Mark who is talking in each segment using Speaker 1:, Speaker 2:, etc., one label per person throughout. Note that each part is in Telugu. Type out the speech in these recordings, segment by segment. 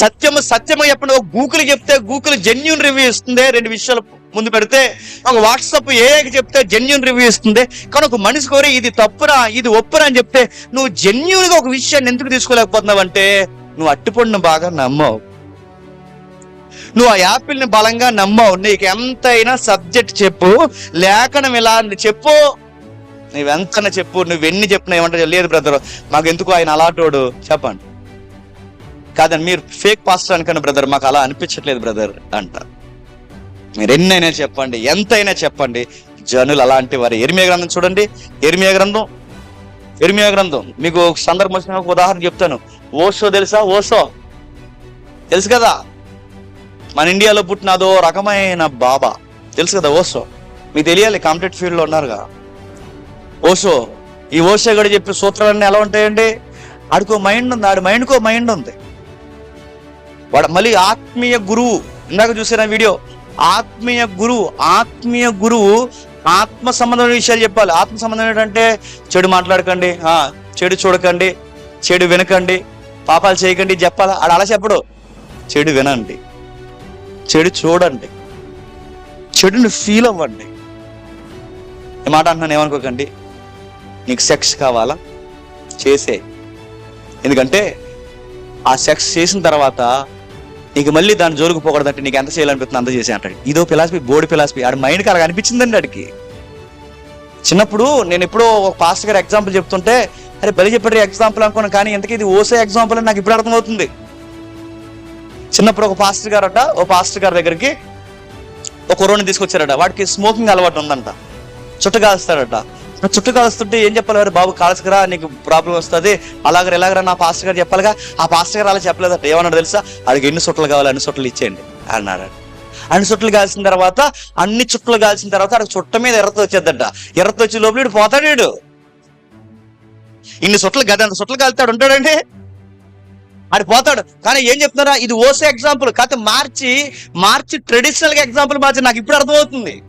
Speaker 1: సత్యము సత్యము చెప్పండి. ఒక గూగుల్ చెప్తే గూగుల్ జెన్యున్ రివ్యూ ఇస్తుంది. రెండు విషయాలు ముందు పెడితే ఒక వాట్సాప్ ఏఐకి చెప్తే జెన్యున్ రివ్యూ ఇస్తుంది. కానీ ఒక మనిషి కోరి ఇది తప్పురా ఇది ఒప్పురా అని చెప్తే నువ్వు జెన్యున్గా ఒక విషయాన్ని ఎందుకు తీసుకోలేకపోతున్నావు అంటే నువ్వు అట్టుపండును బాగా నమ్మావు. నువ్వు ఆ యాపిల్ని బలంగా నమ్మావు. నీకు ఎంతైనా సబ్జెక్ట్ చెప్పు లేఖనం ఇలా చెప్పు. నువ్వెంతైనా చెప్పు నువ్వెన్ని చెప్పినా ఏమంటే లేదు బ్రదర్ మాకు ఎందుకు ఆయన అలాంటోడు? చెప్పండి. కాదండి మీరు ఫేక్ పాస్టర్ అనుకున్న బ్రదర్ మాకు అలా అనిపించట్లేదు బ్రదర్ అంటారు మీరు ఎన్నైనా చెప్పండి ఎంతైనా చెప్పండి. జనులు అలాంటి వారు. ఎరిమియా గ్రంథం చూడండి. ఎరిమియా గ్రంథం. ఎరిమియా గ్రంథం. మీకు ఒక సందర్భం వచ్చిన ఒక ఉదాహరణ చెప్తాను. ఓషో తెలుసా? ఓషో తెలుసు కదా? మన ఇండియాలో పుట్టిన అదో రకమైన బాబా. తెలుసు కదా ఓషో మీకు తెలియాలి కాంపిటేటివ్ ఫీల్డ్లో ఉన్నారుగా. ఓషో ఈ ఓషో గడి చెప్పే సూత్రాలన్నీ ఎలా ఉంటాయండి? ఆడికో మైండ్ ఉంది ఆడి మైండ్కో మైండ్ ఉంది. వాడు మళ్ళీ ఆత్మీయ గురువు. ఇందాక చూసిన వీడియో. ఆత్మీయ గురువు ఆత్మీయ గురువు ఆత్మ సంబంధమైన విషయాలు చెప్పాలి. ఆత్మ సంబంధం ఏంటంటే చెడు మాట్లాడకండి చెడు చూడకండి చెడు వినకండి పాపాలు చేయకండి చెప్పాలా? ఆడ అలా చెప్పడు. చెడు వినండి. చెడు చూడండి. చెడుని ఫీల్ అవ్వండి. ఈ మాట అంటున్నాను ఏమనుకోకండి. నీకు సెక్స్ కావాలా? చేసే. ఎందుకంటే ఆ సెక్స్ చేసిన తర్వాత నీకు మళ్ళీ దాని జోలుకు పోకూడదంటే నీకు ఎంత చేయాలనిపిస్తుంది అంత చేసే అంటాడు. ఇదో ఫిలాసఫీ బోర్డు ఫిలాసఫీ ఆడి మైండ్కి అలా అనిపించిందండి ఆడికి. చిన్నప్పుడు నేను ఎప్పుడో ఒక పాస్టర్ గారు ఎగ్జాంపుల్ చెప్తుంటే అరే బలి చెప్పాడు ఎగ్జాంపుల్ అనుకున్నాను కానీ ఇంతకీ ఇది ఓసే ఎగ్జాంపుల్ అని నాకు ఇప్పుడు అర్థమవుతుంది. చిన్నప్పుడు ఒక పాస్టర్ గారట ఓ పాస్టర్ గారి దగ్గరికి ఒక కుర్రోని తీసుకొచ్చారట. వాడికి స్మోకింగ్ అలవాటు ఉందంట. చుట్ట చుట్టూ ఆ కాలుస్తుంటే ఏం చెప్పాలి వారు బాబు కాల్చుకురా నీకు ప్రాబ్లం వస్తుంది. అలాగ ఎలాగరా నా పాస్టర్ గారు చెప్పాలిగా. ఆ పాస్టర్ గారు అలా చెప్పలేదట. ఏమన్నాడు తెలుసా? అడిగి ఎన్ని చుట్టలు కావాలి? అన్ని చుట్టలు ఇచ్చేయండి. అన్నాడు. అన్ని చుట్టలు కాల్చిన తర్వాత అన్ని చుట్టలు కాల్చిన తర్వాత అక్కడ చుట్ట మీద ఎర్రతో వచ్చేద్దట. ఎర్రతో వచ్చే లోపల వీడు పోతాడు వీడు ఇన్ని చుట్టలు గదంత చుట్టలు కాలుతాడు ఉంటాడండి. ఆడు పోతాడు. కానీ ఏం చెప్తున్నారా? ఇది ఓసే ఎగ్జాంపుల్ కాకపోతే మార్చి మార్చి ట్రెడిషనల్గా ఎగ్జాంపుల్ మార్చి నాకు ఇప్పుడు అర్థమవుతుంది.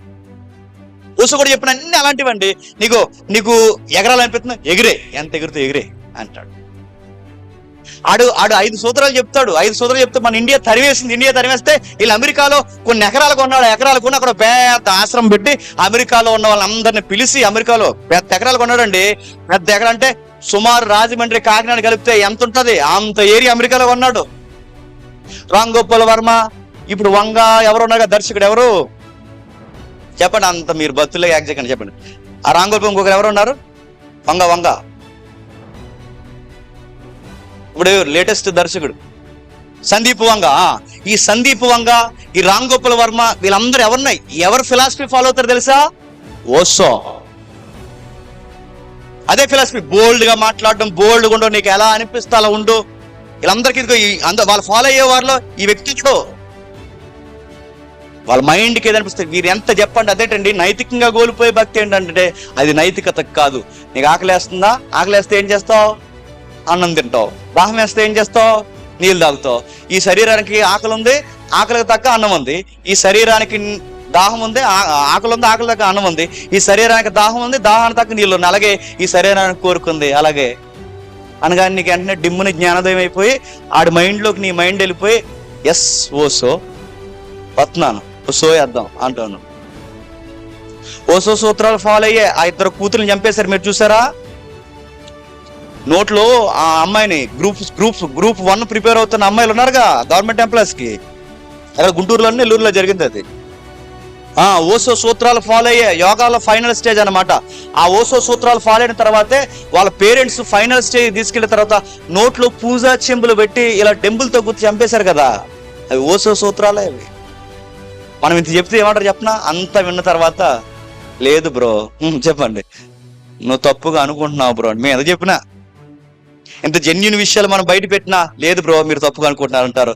Speaker 1: ఓసో కూడా చెప్పిన అన్ని అలాంటివండి. నీకు నీకు ఎగరాలనిపిస్తుంది? ఎగిరే. ఎంత ఎగురుతూ ఎగిరే అంటాడు. ఆడు ఆడు ఐదు సూత్రాలు చెప్తాడు. ఐదు సూత్రాలు చెప్తే మన ఇండియా తరివేసింది. ఇండియా తరివేస్తే వీళ్ళు అమెరికాలో కొన్ని ఎకరాలు కొన్నాడు. ఎకరాలు కొన్న అక్కడ పెద్ద ఆశ్రమం పెట్టి అమెరికాలో ఉన్న వాళ్ళందరిని పిలిచి అమెరికాలో పెద్ద ఎకరాలు కొన్నాడండి. పెద్ద ఎకరా అంటే సుమారు రాజమండ్రి కాకినాడ కలిపితే ఎంత ఉంటది? అంత ఏరియా అమెరికాలో కొన్నాడు. రామ్ గోపాల్ వర్మ ఇప్పుడు వంగ ఎవరు ఉన్నారు దర్శకుడు ఎవరు? చెప్పండి అంత మీరు భక్తులే యాక్ట్ చేయకండి చెప్పండి. ఆ రామ్ ఇంకొకరు ఎవరు ఉన్నారు? వంగ వంగ. ఇప్పుడు లేటెస్ట్ దర్శకుడు. సందీప్ వంగ ఈ సందీప్ వంగ ఈ రామ్ గోపాల్ వర్మ వీళ్ళందరూ ఎవరున్నాయి? ఎవరు ఫిలాసఫీ ఫాలో అవుతారు తెలుసా? ఓసో. అదే ఫిలాసఫీ. బోల్డ్గా మాట్లాడడం బోల్డ్గా ఉండవు నీకు ఎలా అనిపిస్తే అలా ఉండు. వీళ్ళందరికీ ఇదిగో వాళ్ళు ఫాలో అయ్యే వారిలో ఈ వ్యక్తి చూడు వాళ్ళ మైండ్కి ఏదనిపిస్తుంది వీరు ఎంత చెప్పండి అదేటండి? నైతికంగా కోల్పోయే భక్తి ఏంటంటే అది నైతికత కాదు. నీకు ఆకలేస్తుందా ఆకలేస్తే ఏం చేస్తావు? అన్నం తింటావు. దాహం వేస్తే ఏం చేస్తావు? నీళ్ళు తాగుతావు. ఈ శరీరానికి ఆకలి ఉంది ఆకలికి తగ్గ అన్నం ఉంది. ఈ శరీరానికి దాహం ఉంది ఆ- ఆకలి ఉంది ఆకలి తగ్గ అన్నం ఉంది. ఈ శరీరానికి దాహం ఉంది దాహానికి తగ్గ నీళ్ళు ఉంది అలాగే ఈ శరీరానికి కోరుకుంది. అలాగే అనగా నీకు వెంటనే డిమ్ముని జ్ఞానోదయం అయిపోయి ఆడి మైండ్లోకి నీ మైండ్ వెళ్ళిపోయి ఎస్ ఓసో వస్తున్నాను సో వేద్దాం అంటాను. ఓసో సూత్రాలు ఫాలో అయ్యే ఆ ఇద్దరు కూతుర్ని చంపేశారు మీరు చూసారా? నోట్లో ఆ అమ్మాయిని group group group one prepare అవుతున్న అమ్మాయిలు ఉన్నారుగా గవర్నమెంట్ ఎంప్లాయీస్కి. అక్కడ గుంటూరులో నెల్లూరులో జరిగింది అది. ఆ ఓసో సూత్రాలు ఫాలో అయ్యే యోగాలో ఫైనల్ స్టేజ్ అనమాట ఆ ఓసో సూత్రాలు ఫాలో అయిన తర్వాతే వాళ్ళ పేరెంట్స్ ఫైనల్ స్టేజ్ తీసుకెళ్ళిన తర్వాత నోట్లో పూజా చెంబులు పెట్టి ఇలా టెంపుల్తో గుర్తు చంపేశారు కదా. అవి ఓసో సూత్రాలే అవి. మనం ఇంత చెప్తే ఏమంటారు చెప్పనా? అంత విన్న తర్వాత లేదు బ్రో చెప్పండి. నువ్వు తప్పుగా అనుకుంటున్నావు బ్రో మేము ఎంత చెప్పినా? ఇంత జెన్యున్ విషయాలు మనం బయట పెట్టినా లేదు బ్రో మీరు తప్పుగా అనుకుంటున్నారు అంటారు